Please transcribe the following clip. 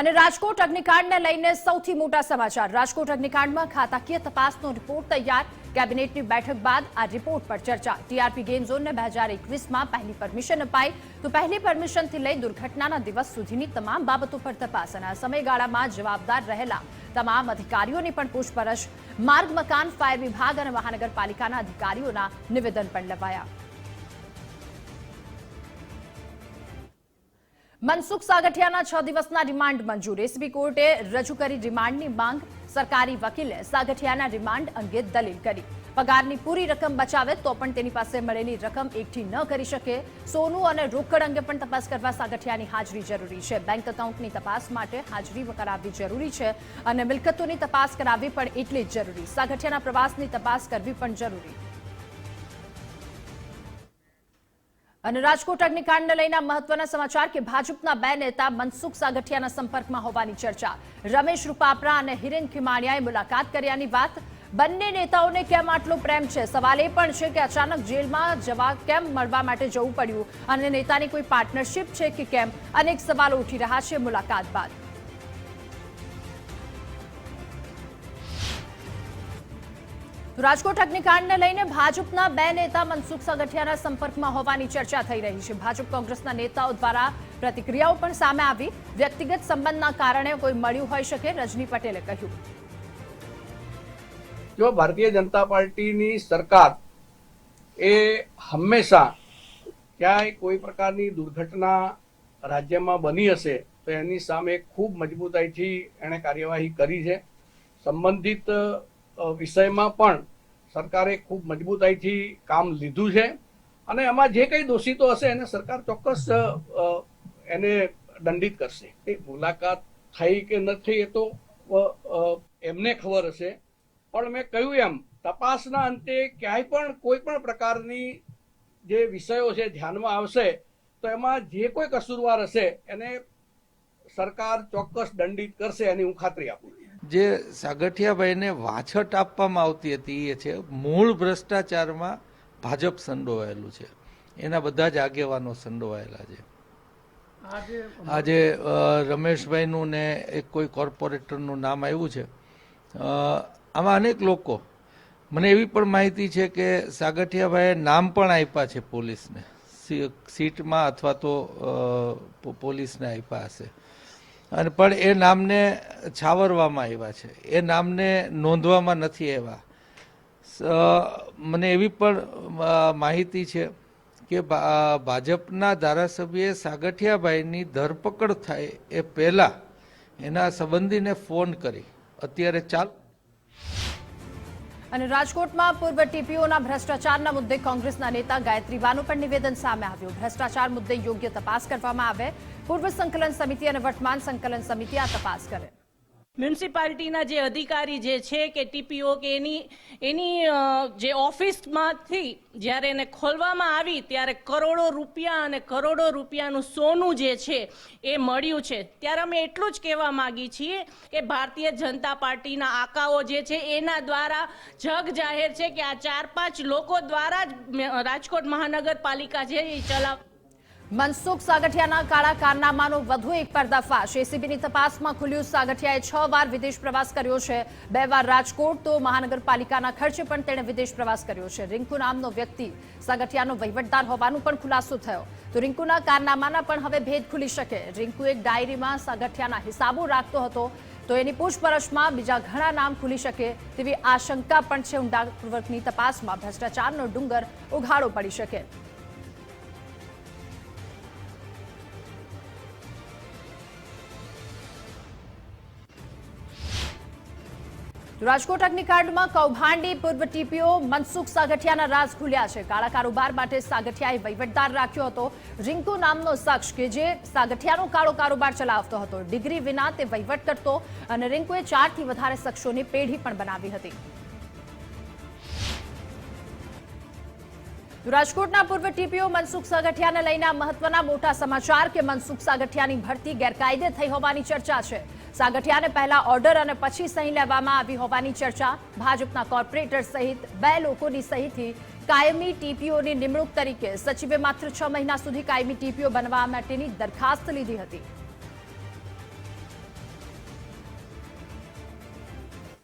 અને રાજકોટ અગ્નિકાંડને લઈને સૌથી મોટા સમાચાર. રાજકોટ અગ્નિકાંડમાં ખાતાકીય તપાસનો રિપોર્ટ તૈયાર. કેબિનેટની બેઠક બાદ આ રિપોર્ટ પર ચર્ચા. ટીઆરપી ગેમ ઝોનને બે હજાર એકવીસમાં પહેલી પરમિશન અપાઈ. તો પહેલી પરમિશનથી લઈ દુર્ઘટનાના દિવસ સુધીની તમામ બાબતો પર તપાસ અને આ સમયગાળામાં જવાબદાર રહેલા તમામ અધિકારીઓની પણ પૂછપરછ. માર્ગ, મકાન, ફાયર વિભાગ અને મહાનગરપાલિકાના અધિકારીઓના નિવેદન પણ લેવાયા. મનસુખ સાગઠિયાના છ દિવસના રિમાન્ડ મંજૂર. એસીબી કોર્ટે રજૂ કરી રિમાન્ડની માંગ. સરકારી વકીલે સાગઠિયાના રિમાન્ડ અંગે દલીલ કરી. પગારની પૂરી રકમ બચાવે તો પણ તેની પાસે મળેલી રકમ એકઠી ન કરી શકે. સોનું અને રોકડ અંગે પણ તપાસ કરવા સાગઠિયાની હાજરી જરૂરી છે. બેંક એકાઉન્ટની તપાસ માટે હાજરી કરાવવી જરૂરી છે અને મિલકતોની તપાસ કરાવવી પણ એટલી જ જરૂરી. સાગઠિયાના પ્રવાસની તપાસ કરવી પણ જરૂરી. અને રાજકોટ અગ્નિકાંડને લઈને મહત્વના સમાચાર કે ભાજપના બે નેતા મનસુખ સાગઠિયાના સંપર્કમાં હોવાની ચર્ચા. રમેશ રૂપાપરા અને હિરેન ખીમાણીયાએ મુલાકાત કર્યાની વાત. બંને નેતાઓને કેમ આટલો પ્રેમ છે? સવાલ એ પણ છે કે અચાનક જેલમાં જવા કેમ મળવા માટે જવું પડ્યું? અને નેતાની કોઈ પાર્ટનરશિપ છે કે કેમ? અનેક સવાલો ઉઠી રહ્યા છે મુલાકાત બાદ. રાજકોટ અગ્નિકાંડને લઈને ભાજપના બે નેતા મનસુખ સાગઠિયાના સંપર્કમાં હોવાની ચર્ચા થઈ રહી છે. ભાજપ કોંગ્રેસના નેતાઓ દ્વારા પ્રતિક્રિયાઓ પણ સામે આવી. વ્યક્તિગત સંબંધના કારણે કોઈ મળ્યું હોઈ શકે, રજની પટેલે કહ્યું. જો ભારતીય જનતા પાર્ટીની સરકાર એ હંમેશા ક્યાંય કોઈ પ્રકારની દુર્ઘટના રાજ્યમાં બની હશે, તો એની સામે ખૂબ મજબૂતાઈથી એણે કાર્યવાહી કરી છે. સંબંધિત વિષયમાં પણ સરકારે ખૂબ મજબૂતાઈથી કામ લીધું છે. અને એમાં જે કંઈ દોષિતો હશે એને સરકાર ચોક્કસ એને દંડિત કરશે. એ મુલાકાત થઈ કે ન થઈ એ તો એમને ખબર હશે. પણ મેં કહ્યું એમ, તપાસના અંતે ક્યાંય પણ કોઈ પણ પ્રકારની જે વિષયો છે ધ્યાનમાં આવશે, તો એમાં જે કોઈ કસૂરવાર હશે એને સરકાર ચોક્કસ દંડિત કરશે એની હું ખાતરી આપું છું. જે સાગઠિયાભાઈને વાછટ આપવામાં આવતી હતી એ છે મૂળ ભ્રષ્ટાચારમાં ભાજપ સંડોવાયેલું છે. એના બધા જ આગેવાનો સંડોવાયેલા છે. આજે રમેશભાઈનું ને એક કોઈ કોર્પોરેટરનું નામ આવ્યું છે. આમાં અનેક લોકો મને એવી પણ માહિતી છે કે સાગઠિયાભાઈએ નામ પણ આપ્યા છે પોલીસને. સીટમાં અથવા તો પોલીસને આપ્યા હશે. અને પણ એ નામને છાવરવામાં આવ્યા છે. એ નામને નોંધવામાં નથી આવ્યા. મને એવી પણ માહિતી છે કે ભાજપના ધારાસભ્યએ સાગઠિયાભાઈની ધરપકડ થાય એ પહેલાં એના સંબંધીને ફોન કરી. અત્યારે ચાલ અને રાજકોટમાં પૂર્વ ટીપીઓના ભ્રષ્ટાચારના મુદ્દે કોંગ્રેસના નેતા ગાયત્રી પણ નિવેદન સામે આવ્યું. ભ્રષ્ટાચાર મુદ્દે યોગ્ય તપાસ કરવામાં આવે. પૂર્વ સંકલન સમિતિ અને વર્તમાન સંકલન સમિતિ આ તપાસ કરે. મ્યુનિસિપાલિટીના જે અધિકારી જે છે કે ટીપીઓ કે એની એની જે ઓફિસમાંથી જ્યારે એને ખોલવામાં આવી ત્યારે કરોડો રૂપિયા અને કરોડો રૂપિયાનું સોનું જે છે એ મળ્યું છે. ત્યારે અમે એટલું જ કહેવા માંગી છીએ કે ભારતીય જનતા પાર્ટીના આકાઓ જે છે એના દ્વારા જગ જાહેર છે કે આ ચાર પાંચ લોકો દ્વારા જ રાજકોટ મહાનગરપાલિકા છે એ ચલાવ મનસુખ સાગઠિયાના કાળા કારનામાનો વધુ એક પર્દાફાશ એસીબીની તપાસમાં ખુલ્યું સાગઠિયાએ છ વાર વિદેશ પ્રવાસ કર્યો છે. બે વાર રાજકોટ તો મહાનગરપાલિકાના ખર્ચે પણ તેણે વિદેશ પ્રવાસ કર્યો છે. રિંકુ નામનો વ્યક્તિ સાગઠિયાનો વહીવટદાર હોવાનું પણ ખુલાસો થયો. તો રિંકુના કારનામાના પણ હવે ભેદ ખુલી શકે. રિંકુ એક ડાયરીમાં સાગઠિયાના હિસાબો રાખતો હતો. તો એની પૂછપરછમાં બીજા ઘણા નામ ખુલી શકે તેવી આશંકા પણ છે ઊંડાપૂર્વકની તપાસમાં. ભ્રષ્ટાચારનો ડુંગર ઉઘાડો પડી શકે. રાજકોટ અગ્નિકાંડમાં કૌભાંડી પૂર્વ ટીપીઓ મનસુખ સાગઠિયાના રાજ ખુલ્યા છે. કાળા કારોબાર માટે સાગઠિયાએ વહીવટદાર રાખ્યો હતો. રિંકુ નામનો શખ્સ કે જે સાગઠિયાનો કાળો કારોબાર ચલાવતો હતો. ડિગ્રી વિના તે વહીવટ કરતો અને રિંકુએ ચારથી વધારે શખ્સોની પેઢી પણ બનાવી હતી. રાજકોટના પૂર્વ ટીપીઓ મનસુખ સાગઠિયાને લઈને મહત્વના મોટા સમાચાર કે મનસુખ સાગઠિયાની ભરતી ગેરકાયદે થઈ હોવાની ચર્ચા છે. સાગઠિયાને પહેલા ઓર્ડર અને પછી સહી લેવામાં આવી હોવાની ચર્ચા. ભાજપના કોર્પોરેટર સહિત બે લોકોની સહીથી કાયમી ટીપીઓની નિમણૂક તરીકે સચિવે માત્ર છ મહિના સુધી કાયમી ટીપીઓ બનવા માટેની દરખાસ્ત લીધી હતી.